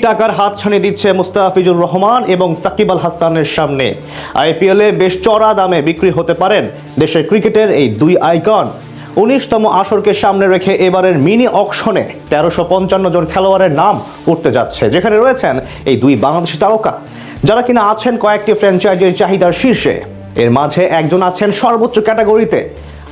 টাকার হাত ছানি দিচ্ছে মুস্তাফিজুর রহমান এবং সাকিব আল হাসানের সামনে। আইপিএলে বেশ চড়া দামে বিক্রি হতে পারেন দেশের ক্রিকেটের এই দুই আইকন। উনিশতম আসরকে সামনে রেখে এবারের মিনি অকশনে তেরোশো পঞ্চান্ন জন খেলোয়াড়ের নাম উঠতে যাচ্ছে, যেখানে রয়েছেন এই দুই বাংলাদেশি তারকা। যারা কিনা আছেন কয়েকটি ফ্র্যাঞ্চাইজির চাহিদার শীর্ষে, এর মাঝে একজন আছেন সর্বোচ্চ ক্যাটাগরিতে।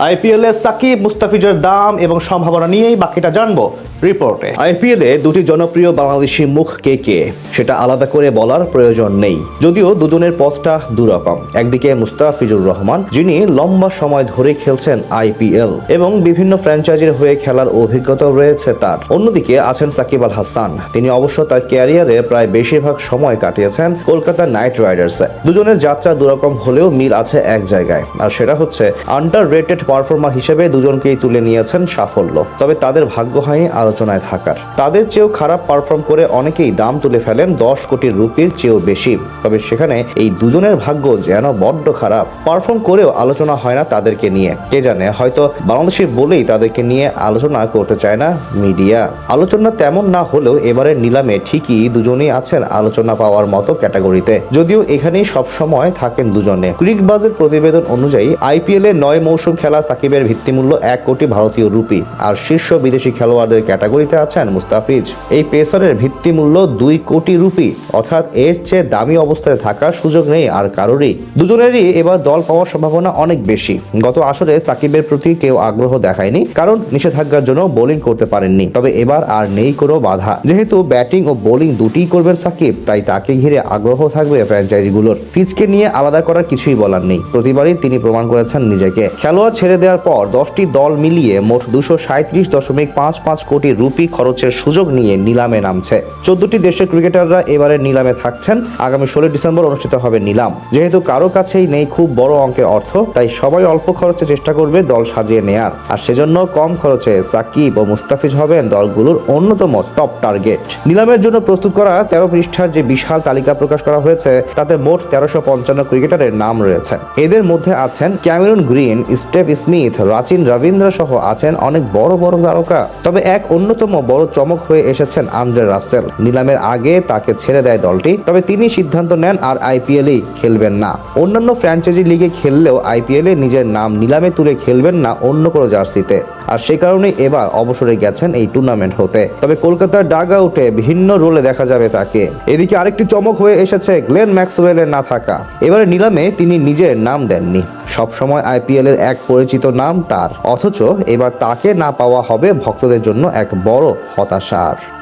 আইপিএল সাকিব, মুস্তাফিজের দাম এবং সম্ভাবনা নিয়েই বাকিটা জানব রিপোর্টে আইপিএল এ দুটি জনপ্রিয় বাংলাদেশি মুখ কে কে? সেটা আলাদা করে বলার প্রয়োজন নেই। যদিও দুজনের পথটা দুরকম। একদিকে মুস্তাফিজুর রহমান, যিনি লম্বা সময় ধরে খেলছেন আইপিএল এবং বিভিন্ন ফ্র্যাঞ্চাইজির হয়ে খেলার অভিজ্ঞতাও রয়েছে তার। অন্যদিকে আছেন সাকিব আল হাসান। তিনি অবশ্য তার ক্যারিয়ারে প্রায় বেশিরভাগ সময় কাটিয়েছেন কলকাতা নাইট রাইডার্সে। দুজনের যাত্রা দুরকম হলেও মিল আছে এক জায়গায়। আর সেটা হচ্ছে আন্ডার রেটেড পারফর্মার হিসেবে দুজনকেই তুলে নিয়েছেন সাফল্য। তবে তাদের ভাগ্য হয়নি আলোচনায় থাকার। তাদের চেয়েও খারাপ পারফর্ম করে অনেকেই দাম তুলে ফেলেন দশ কোটি রুপির চেয়েও বেশি। তবে সেখানে এই দুজনের ভাগ্য যেন বড্ড খারাপ। পারফর্ম করেও আলোচনা হয় না তাদেরকে নিয়ে। কে জানে, হয়তো বাংলাদেশি বলেই তাদেরকে নিয়ে আলোচনা করতে চায় না মিডিয়া। আলোচনা তেমন না হলেও এবারের নিলামে ঠিকই দুজনেই আছেন আলোচনা পাওয়ার মতো ক্যাটাগরিতে। যদিও এখানেই সব সময় থাকেন দুজনে। ক্রিকবাজের প্রতিবেদন অনুযায়ী আইপিএল এ নয় মৌসুম খেলা সাকিবের ভিত্তিমূল্য এক কোটি ভারতীয় রুপি। আর শীর্ষ বিদেশি খেলোয়াড়দের ক্যাটাগরিতে আছেন মুস্তাফিজ। এই পেসারের ভিত্তিমূল্য দুই কোটি রুপি, অর্থাৎ এর চেয়ে দামি অবস্থায় থাকার সুযোগ নেই আর কারোরই। দুজনেরই এবার দল পাওয়ার সম্ভাবনা অনেক বেশি। গত আসরে সাকিবের প্রতি কেউ আগ্রহ দেখায়নি, কারণ নিষেধাজ্ঞার জন্য বোলিং করতে পারেননি। তবে এবার আর নেই কোনো বাধা। যেহেতু ব্যাটিং ও বোলিং দুটিই করবেন সাকিব, তাই তাকে ঘিরে আগ্রহ থাকবে ফ্র্যাঞ্চাইজিগুলোর। পিচকে নিয়ে আলাদা করার কিছুই বলার নেই। প্রতিবারই তিনি প্রমাণ করেছেন নিজেকে। খেলোয়াড় ছেড়ে দেওয়ার পর দশটি দল মিলিয়ে মোট দুশো সাঁত্রিশ দশমিক পাঁচ পাঁচ কোটি রুপি খরচের সুযোগ নিয়ে নিলামে নামছে। চোদ্দটি দেশের ক্রিকেটাররা এবারে নিলামে থাকছেন। আগামী ষোলো ডিসেম্বর অনুষ্ঠিত হবে নিলাম। যেহেতু কারও কাছেই নেই খুব বড় অঙ্কের অর্থ, তাই সবাই অল্প খরচে চেষ্টা করবে দল সাজিয়ে নেয়ার। আর সেজন্য কম খরচে সাকিব ও মুস্তাফিজ হবেন দলগুলোর অন্যতম টপ টার্গেট। নিলামের জন্য প্রস্তুত করা তেরো পৃষ্ঠার যে বিশাল তালিকা প্রকাশ করা হয়েছে, তাতে মোট তেরোশো পঞ্চান্ন ক্রিকেটারের নাম রয়েছে। এদের মধ্যে আছেন Cameron Green, Steve Smith, Rachin Ravindra সহ আছেন অনেক বড় বড় তারকা। তবে এক অন্যতম বড় চমক হয়ে এসেছেন আন্দ্রে রাসেল। নিলামের আগে তাকে ছেড়ে দেয় দলটি, তবে তিনি সিদ্ধান্ত নেন আর আইপিএলেই খেলবেন না। অন্যান্য ফ্র্যাঞ্চাইজি লিগে খেললেও আইপিএলে নিজের নাম নিলামে তুলে খেলবেন না অন্য কোনো জার্সিতে। আর সে কারণেই এবার অবসরে গেছেন এই টুর্নামেন্ট হতে। তবে কলকাতার ডাগ আউটে ভিন্ন রোলে দেখা যাবে তাকে। এদিকে আরেকটি চমক হয়ে এসেছে গ্লেন ম্যাক্সওয়েলের না থাকা। এবারে নিলামে তিনি নিজের নাম দেননি। সবসময় আইপিএল এর এক পরিচিত নাম তার, অথচ এবার তাকে না পাওয়া হবে ভক্তদের জন্য এক বড় হতাশার।